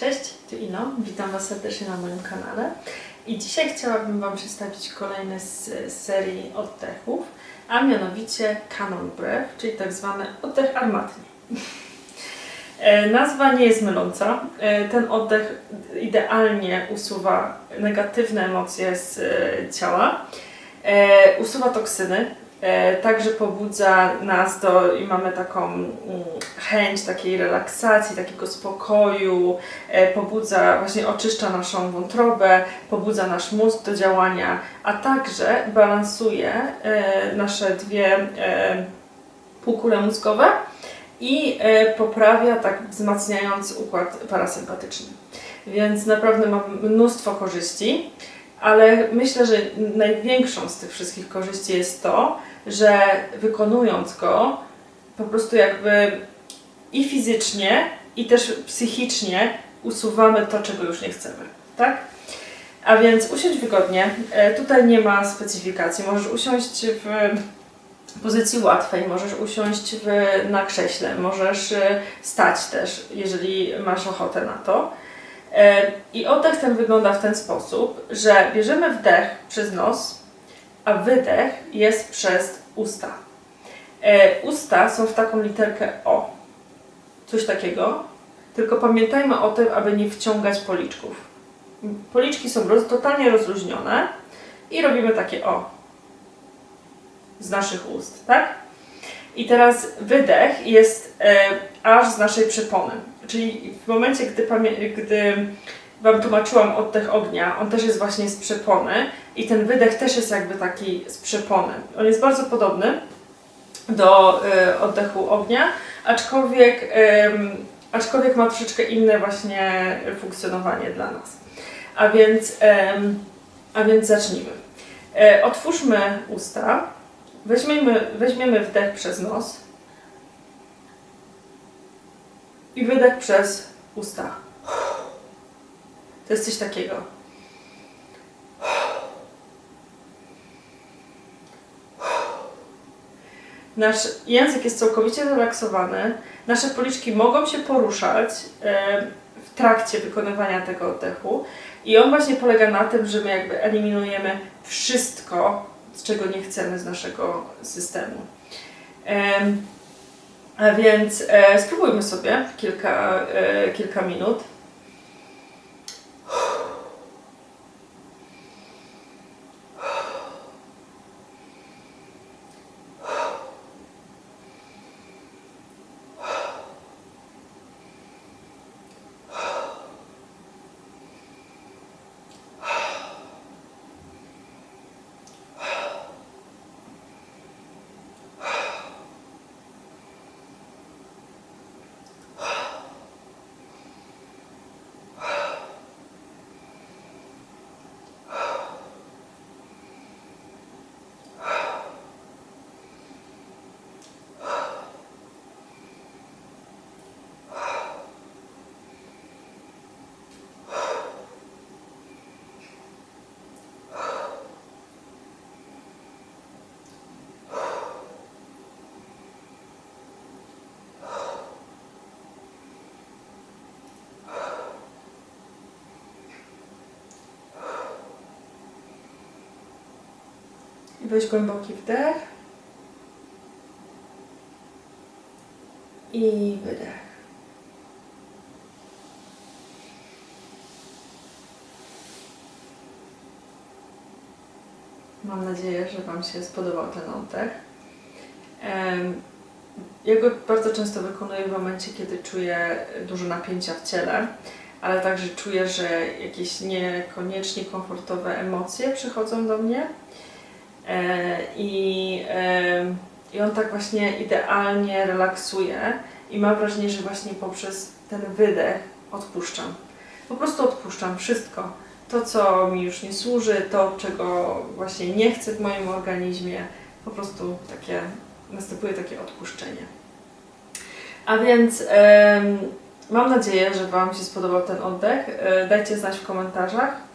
Cześć, tu Ino. Witam Was serdecznie na moim kanale. I dzisiaj chciałabym Wam przedstawić kolejny z serii oddechów, a mianowicie Canon Breath, czyli tak zwany oddech armatni. E, Nazwa nie jest myląca. E, Ten oddech idealnie usuwa negatywne emocje z e, ciała, usuwa toksyny, także pobudza nas do i mamy taką mm, chęć takiej relaksacji, takiego spokoju, e, pobudza, właśnie oczyszcza naszą wątrobę, pobudza nasz mózg do działania, a także balansuje e, nasze dwie e, półkule mózgowe i e, poprawia, tak wzmacniając układ parasympatyczny. Więc naprawdę ma mnóstwo korzyści, ale myślę, że największą z tych wszystkich korzyści jest to, że wykonując go, po prostu jakby i fizycznie, i też psychicznie usuwamy to, czego już nie chcemy, tak? A więc usiądź wygodnie. E, Tutaj nie ma specyfikacji. Możesz usiąść w pozycji łatwej, możesz usiąść w, na krześle, możesz e, stać też, jeżeli masz ochotę na to. I oddech ten wygląda w ten sposób, że bierzemy wdech przez nos, a wydech jest przez usta. Usta są w taką literkę O. Coś takiego. Tylko pamiętajmy o tym, aby nie wciągać policzków. Policzki są roz, totalnie rozluźnione i robimy takie O z naszych ust, tak? I teraz wydech jest e, aż z naszej przypony. Czyli w momencie, gdy, gdy Wam tłumaczyłam oddech ognia, on też jest właśnie z przypony i ten wydech też jest jakby taki z przypony. On jest bardzo podobny do e, oddechu ognia, aczkolwiek, em, aczkolwiek ma troszeczkę inne właśnie funkcjonowanie dla nas. A więc, em, a więc zacznijmy. E, otwórzmy usta. Weźmiemy, weźmiemy wdech przez nos i wydech przez usta. To jest coś takiego. Nasz język jest całkowicie zrelaksowany. Nasze policzki mogą się poruszać w trakcie wykonywania tego oddechu. I on właśnie polega na tym, że my jakby eliminujemy wszystko, czego nie chcemy z naszego systemu. Więc e, spróbujmy sobie kilka, e, kilka minut. Weź głęboki wdech. I wydech. Mam nadzieję, że Wam się spodobał ten oddech. Ja go bardzo często wykonuję w momencie, kiedy czuję dużo napięcia w ciele, ale także czuję, że jakieś niekoniecznie komfortowe emocje przychodzą do mnie. E, I, em, I on tak właśnie idealnie relaksuje i mam wrażenie, że właśnie poprzez ten wydech odpuszczam. Po prostu odpuszczam wszystko. To, co mi już nie służy, to, czego właśnie nie chcę w moim organizmie, po prostu takie, następuje takie odpuszczenie. A więc mam nadzieję, że Wam się spodobał ten oddech. E, Dajcie znać w komentarzach.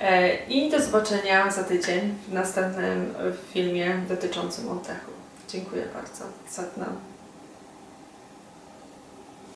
E, I do zobaczenia za tydzień w następnym filmie dotyczącym oddechu. Dziękuję bardzo. Satnam.